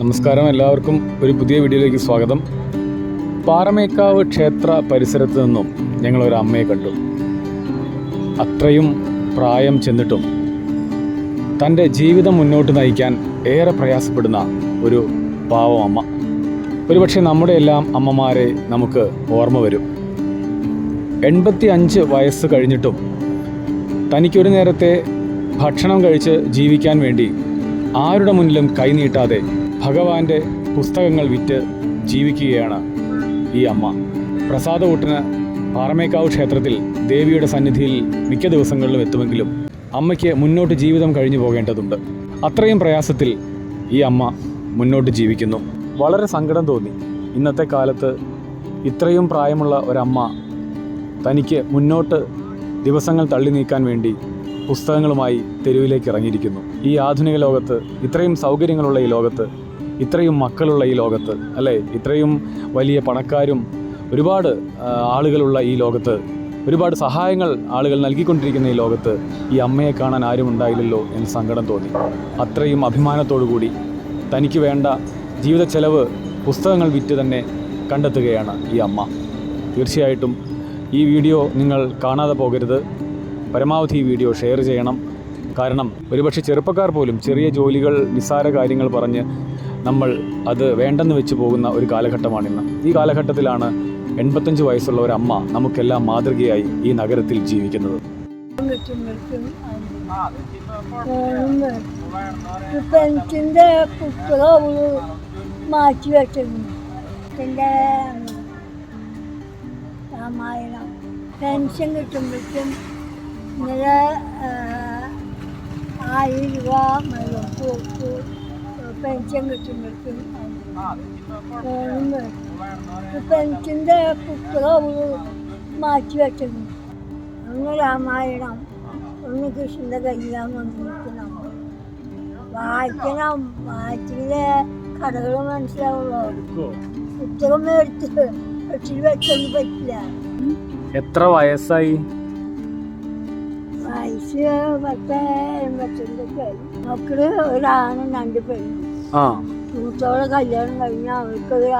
നമസ്കാരം. എല്ലാവർക്കും ഒരു പുതിയ വീഡിയോയിലേക്ക് സ്വാഗതം. പാറമേക്കാവ് ക്ഷേത്ര പരിസരത്ത് നിന്നും ഞങ്ങൾ ഒരു അമ്മയെ കണ്ടു. അത്രയും പ്രായം ചെന്നിട്ടും തന്റെ ജീവിതം മുന്നോട്ട് നയിക്കാൻ ഏറെ പ്രയാസപ്പെടുന്ന ഒരു പാവം അമ്മ. ഒരുപക്ഷെ നമ്മുടെ എല്ലാം അമ്മമാരെ നമുക്ക് ഓർമ്മ വരും. എൺപത്തി അഞ്ച് വയസ്സ് കഴിഞ്ഞിട്ടും തനിക്കൊരു നേരത്തെ ഭക്ഷണം കഴിച്ച് ജീവിക്കാൻ വേണ്ടി ആരുടെ മുന്നിലും കൈനീട്ടാതെ ഭഗവാന്റെ പുസ്തകങ്ങൾ വിറ്റ് ജീവിക്കുകയാണ് ഈ അമ്മ. പ്രസാദകൂട്ടിന് പാറമേക്കാവ് ക്ഷേത്രത്തിൽ ദേവിയുടെ സന്നിധിയിൽ മിക്ക ദിവസങ്ങളിലും എത്തുമെങ്കിലും അമ്മയ്ക്ക് മുന്നോട്ട് ജീവിതം കഴിഞ്ഞു പോകേണ്ടതുണ്ട്. അത്രയും പ്രയാസത്തിൽ ഈ അമ്മ മുന്നോട്ട് ജീവിക്കുന്നു. വളരെ സങ്കടം തോന്നി. ഇന്നത്തെ കാലത്ത് ഇത്രയും പ്രായമുള്ള ഒരമ്മ തനിക്ക് മുന്നോട്ട് ദിവസങ്ങൾ തള്ളി നീക്കാൻ വേണ്ടി പുസ്തകങ്ങളുമായി തെരുവിലേക്ക് ഇറങ്ങിയിരിക്കുന്നു. ഈ ആധുനിക ലോകത്ത് ഇത്രയും സൗകര്യങ്ങളുള്ള ഈ ലോകത്ത് ഇത്രയും മക്കളുള്ള ഈ ലോകത്ത് അല്ലേ? ഇത്രയും വലിയ പണക്കാരും ഒരുപാട് ആളുകളുള്ള ഈ ലോകത്ത് ഒരുപാട് സഹായങ്ങൾ ആളുകൾ നൽകിക്കൊണ്ടിരിക്കുന്ന ഈ ലോകത്ത് ഈ അമ്മയെ കാണാൻ ആരും ഉണ്ടായില്ലല്ലോ എന്ന് സങ്കടം തോന്നി. അത്രയും കൂടി തനിക്ക് വേണ്ട ജീവിത ചെലവ് പുസ്തകങ്ങൾ വിറ്റ് തന്നെ കണ്ടെത്തുകയാണ് ഈ അമ്മ. തീർച്ചയായിട്ടും ഈ വീഡിയോ നിങ്ങൾ കാണാതെ പോകരുത്. പരമാവധി ഈ വീഡിയോ ഷെയർ ചെയ്യണം. കാരണം ഒരുപക്ഷെ ചെറുപ്പക്കാർ പോലും ചെറിയ ജോലികൾ നിസ്സാര കാര്യങ്ങൾ പറഞ്ഞ് നമ്മൾ അത് വേണ്ടെന്ന് വെച്ച് പോകുന്ന ഒരു കാലഘട്ടമാണിന്ന്. ഈ കാലഘട്ടത്തിലാണ് എൺപത്തഞ്ച് വയസ്സുള്ള ഒരു അമ്മ നമുക്കെല്ലാം മാതൃകയായി ഈ നഗരത്തിൽ ജീവിക്കുന്നത്. മാറ്റി രാമായണം പെൻഷൻ കിട്ടുമ്പോഴേക്കും ഇന്നലെ ആയിരം രൂപ മരം കൊടുത്തു. പെൻഷൻ കിട്ടുമ്പോഴേക്കും പെൻസിന്റെ പുസ്തകം മാറ്റി വെച്ചിരുന്നു. ഒന്ന് രാമായണം ഒന്ന് കൃഷ്ണന്റെ കല്യാണം വന്നിരിക്കണം. വായിക്കണം. വായിച്ചില്ലേ കഥകൾ മനസ്സിലാവുള്ളൂ. പുസ്തകം മേടിച്ച് വെച്ചിൽ വെച്ചൊന്നും പറ്റില്ല. എത്ര വയസ്സായി? ഫസ്റ്റ് പത്ത് എൺപത്തിരണ്ട് പേര് മക്കൾ ഒരാണും രണ്ട് പേരും കല്യാണം കഴിഞ്ഞാൽ അവർക്ക് ഒരു